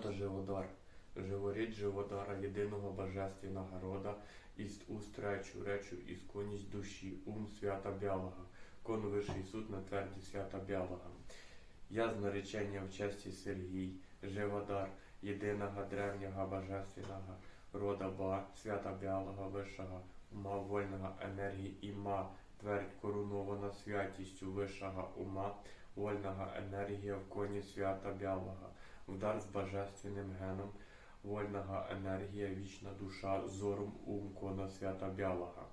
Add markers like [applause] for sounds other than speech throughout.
Свято Живодар. Живорід Живодара, єдиного божественного рода, іст уст речу, речу ісконість душі, ум свята бялого, кон вищий суд на тверді свята бялого. Я з наречення в честі Сергій, Живодар, єдиного древнього божественного рода Ба, свята бялого вищого, ума вольного енергії іма, твердь корунована святістю вищого ума, вольного енергія в коні свята бялого, вдар з божественним геном, вольного енергія, вічна душа, зором ум кона свята бялого.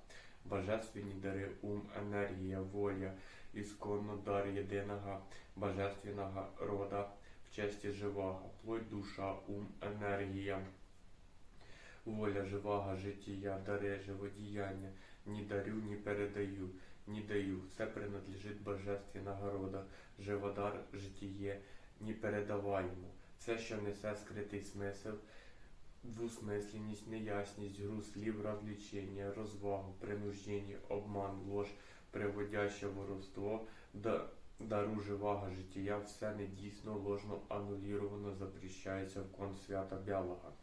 Божественні дари, ум, енергія, воля, ісконно дар єдиного божественного рода в честі живого, плоть душа, ум, енергія, воля живого життя, дари, живодіяння, ні дарю, ні передаю, ні даю, все принадлежить божественного рода, живодар, житіє, ні передаваємо. Все, що несе скритий смисл, двусмисленність, неясність, гру слів, розвлечення, розвагу, принуждення, обман, ложь, приводяще воровство, да, дару живого життя, все недійсно, ложно, ануліровано запрещається в кон свята бялого.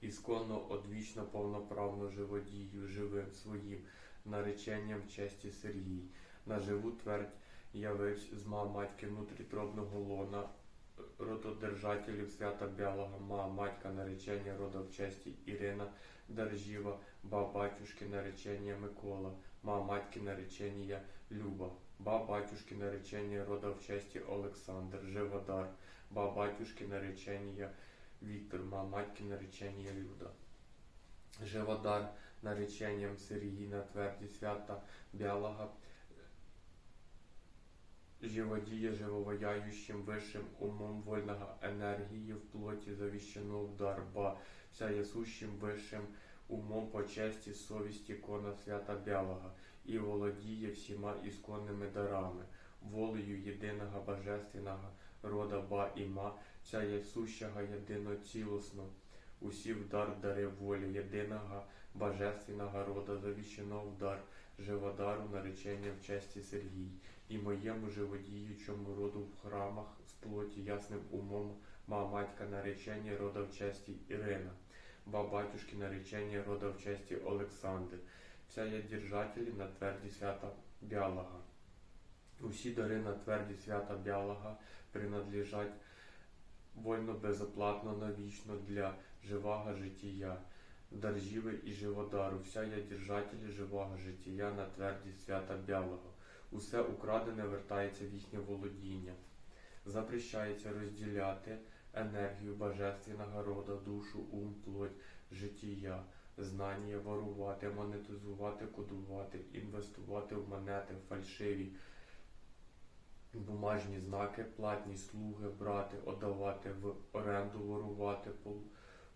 Ісконно, одвічно, повноправно живодію, живим своїм нареченням честі Сергій. Наживу твердь явився з ма матьки внутрітробного лона, рододержателів свята Бялого, ма матька наречення рода в честі Ірина Держіва, ба батюшки наречення Микола, ма матьки наречення Люба, ба батюшки наречення рода в честі Олександр, Живодар, ба батюшки наречення Віктор, ма матьки наречення Люда. Живодар нареченням Сергій на тверді свята Бялого, живодіє живоваяющим вищим умом вольного енергії в плоті завіщено удар, ба вся ясущим вищим умом по честі совісті кона свята Бялого і володіє всіма ісконними дарами, волею єдиного божественного рода ба іма, вся ясущого єдиноцілосно, усі вдар дари волі єдиного божественного рода завіщено вдар, живодару наречення в честі Сергій і моєму живодіючому роду в храмах з плоті ясним умом, ма матька наречення рода в честі Ірина, ба батюшки наречення рода в честі Олександр, вся я держателі на тверді свята Бялого. Усі дари на тверді свята Бялого принадлежать вольно безоплатно навічно для живого життя. Держіви і живодару, вся я держателі живого життя на тверді свята Бялого усе украдене вертається в їхнє володіння. Запрещається розділяти енергію божественного рода, душу, ум, плоть, життя, знання, ворувати, монетизувати, кодувати, інвестувати в монети, фальшиві, бумажні знаки, платні слуги, брати, отдавати в оренду, ворувати,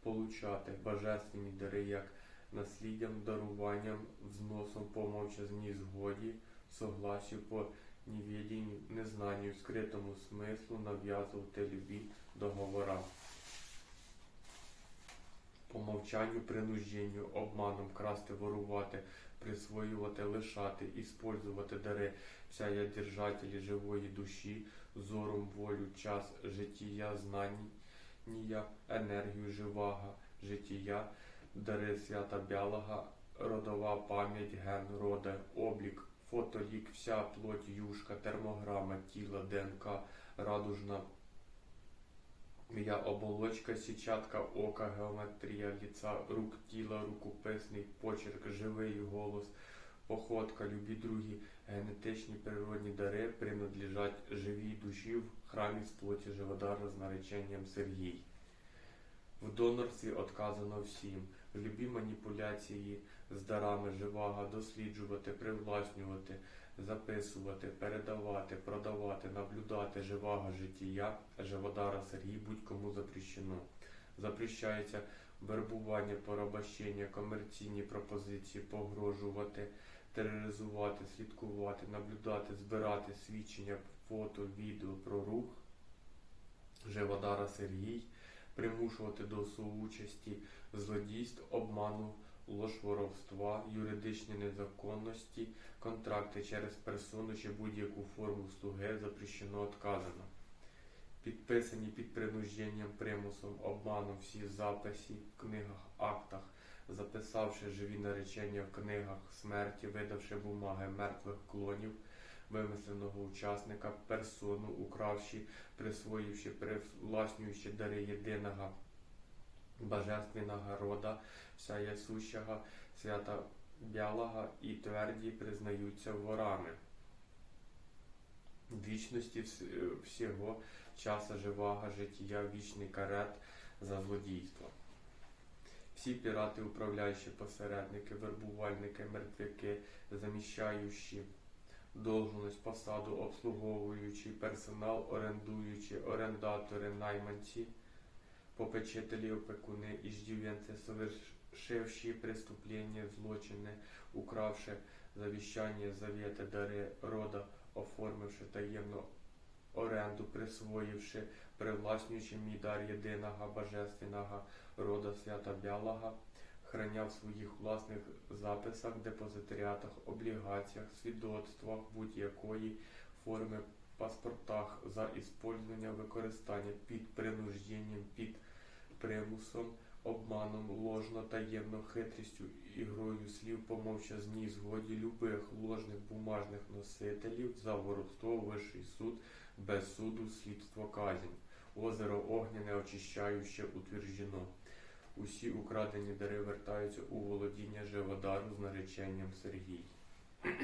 получати божественні дари як насліддям, даруванням, взносом по мовчазній згоді согласию по неведению, незнанию, скритому смислу нав'язувати любі договора. По мовчанню, принужденню, обманом, красти, ворувати, присвоювати, лишати, іспользувати дари, вся я держателі живої душі, зором, волю, час, життя, знання, енергію живого, життя, дари свята бялого, родова пам'ять, ген, рода, облік, фотолік, вся плоть, юшка, термограма, тіла, ДНК, радужна я оболочка, січатка, ока, геометрія ліца, рук, тіла, рукописний, почерк, живий голос, походка, любі другі генетичні природні дари принадлежать живій душі в храмі з плоті живодара з нареченням Сергій. В донорстві отказано всім, в любі маніпуляції з дарами живого досліджувати, привласнювати, записувати, передавати, продавати, наблюдати живого життя, живодара Сергій будь-кому запрещено. Запрещається вербування, порабощення, комерційні пропозиції, погрожувати, тероризувати, слідкувати, наблюдати, збирати свідчення, фото, відео про рух Живодара Сергій примушувати до соучасті, злодійств, обману, ложь воровства, юридичні незаконності, контракти через персону чи будь-яку форму слуги запрещено отказано. підписані під принужденням, примусом, обманом всі записи в книгах, актах, записавши живі наречення в книгах смерті, видавши бумаги мертвих клонів, вимисленого учасника, персону, укравши, присвоївши, привласнюючи дари єдиного божественного рода, вся ясущого, свята бялого і тверді признаються ворами. Вічності всього часа живого життя, вічний карет за злодійство. Всі пірати, управляючі посередники, вербувальники, мертвяки, заміщаючі должність, посаду, обслуговуючий персонал, орендуючі, орендатори, найманці, попечителі, опекуни, иждивенці, совершивші преступлення, злочини, укравши завіщання, завіти, дари рода, оформивши таємну оренду, присвоївши, привласнюючи мій дар єдиного божественного рода свята Бялого, храняв в своїх власних записах, депозитаріатах, облігаціях, свідоцтвах будь-якої форми, паспортах за іспользування, використання під принужденням, під примусом, обманом, ложно, таємно, хитрістю, ігрою слів, по мовчазній згоді любих ложних бумажних носителів за воровство, вищий суд, без суду, слідство казнь. Озеро огняне очищаюче утверждено. Усі украдені дари вертаються у володіння Живодару з нареченням Сергій. [clears throat]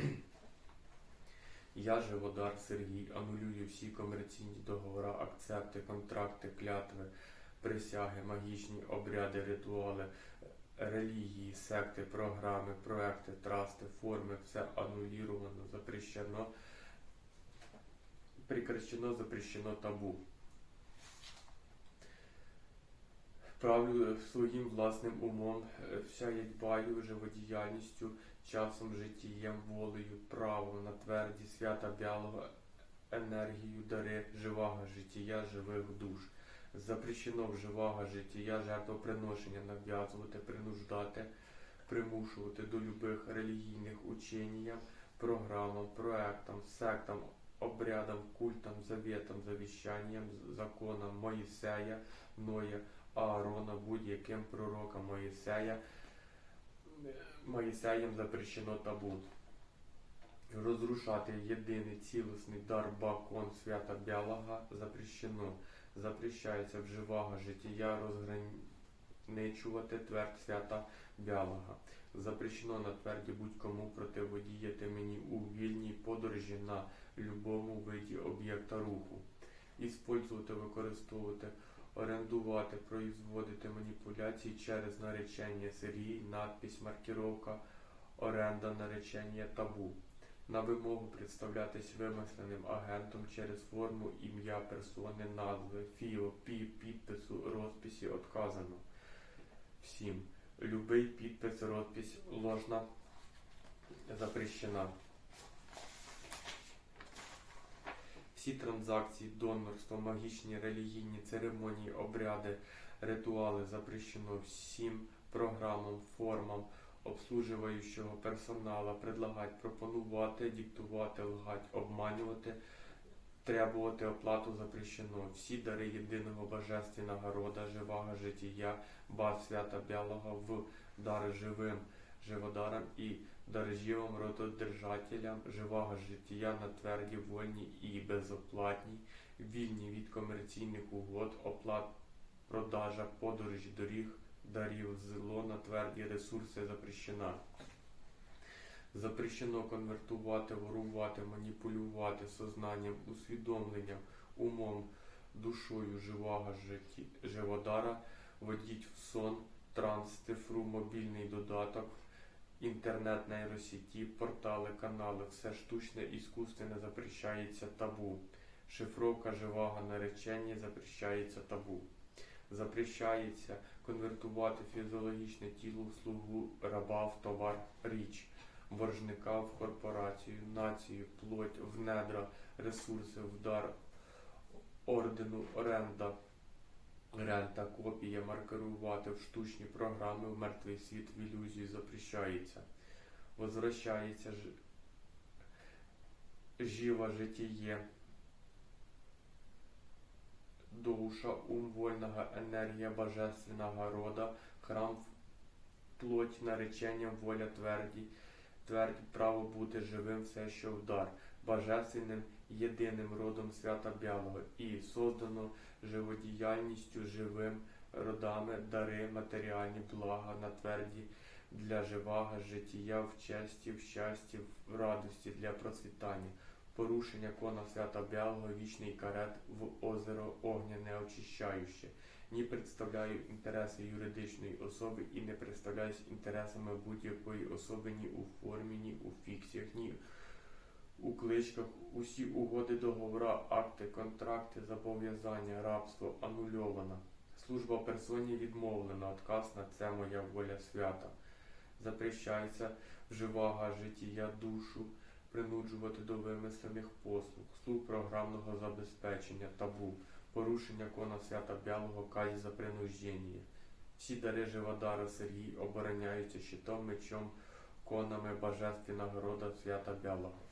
Я, Живодар Сергій, анулюю всі комерційні договори, акцепти, контракти, клятви, присяги, магічні обряди, ритуали, релігії, секти, програми, проекти, трасти, форми, все ануліровано, запрещено, прекращено, запрещено табу. Правлю своїм власним умом, вся я дбаю живодіяльністю, часом, життєм, волею, правом на тверді свята бялого енергію дари живого життя, живих душ. Запрещено в живого життя жертвоприношення нав'язувати, принуждати, примушувати до любих релігійних ученням, програмам, проектам, сектам, обрядам, культам, завітам, завіщанням, законам Моїсея, Ноя, Аарона, будь-яким пророкам Моїсея, Моїсеєм запрещено табу. Розрушати єдиний цілісний дар бакон свята Бялого запрещено. Запрещається вживого життя розграничувати твердь свята Бялого. Запрещено на тверді будь-кому противодіяти мені у вільній подорожі на любому виді об'єкта руху. Іспользувати, використовувати, орендувати, производити маніпуляції через наречення серії, надпись, маркіровка, оренда, наречення, табу. На вимогу представлятись вимисленим агентом через форму ім'я персони, назви, фіо, пі, підпису, розписі отказано. Всім. Любий підпис, розпись ложна запрещена. Всі транзакції, донорство, магічні, релігійні церемонії, обряди, ритуали запрещено всім програмам, формам обслуживаючого персонала предлагать, пропонувати, диктувати, лгать, обманювати, требувати оплату запрещено. Всі дари єдиного божественного рода, живого життя, баз свята Бялого в дар живим живодарам і даржівим рододержателям живого життя на тверді, вольні і безоплатні, вільні від комерційних угод, оплат, продажа, подорожі, доріг, дарів, зло на тверді ресурси запрещена. Запрещено конвертувати, ворувати, маніпулювати сознанням, усвідомленням, умом, душою живого житті, живодара, водіть в сон, транс, цифру, мобільний додаток, інтернет нейросіті, портали, канали, все штучне, іскусственне запрещається табу. Шифровка живого наречення запрещається табу. Запрещається конвертувати фізіологічне тіло в слугу раба в товар річ, боржника в корпорацію, націю, плоть, в недра, ресурси, в дар, ордену, оренда, рента, копія, маркерувати в штучні програми, в мертвий світ, в ілюзію запрещається. Возвращається ж... жива житіє. Душа, ум вольного, енергія божественного рода, храм плоть нареченням, воля тверді, тверді право бути живим, все, що вдар, божественним єдиним родом свята Бялого, і создано живодіяльністю живим родами, дари, матеріальні блага на тверді для живого життя в честі, в щасті, в радості для процвітання. Порушення кона свята Бялого, вічний карет в озеро огняне очищаюче. Ні представляю інтереси юридичної особи і не представляюсь інтересами будь-якої особи ні у формі, ні у фіксіях, ні у кличках. Усі угоди, договора, акти, контракти, зобов'язання, рабство анульовано. Служба персоні відмовлена, отказ на це моя воля свята. Запрещається вживага життя душу, принуджувати до вимислених послуг, слуг програмного забезпечення, табу, порушення кона свята Бялого казі за принуждення. Всі дари Живодара Сергій обороняються щитом, мечом, конами божественного нагорода свята Бялого.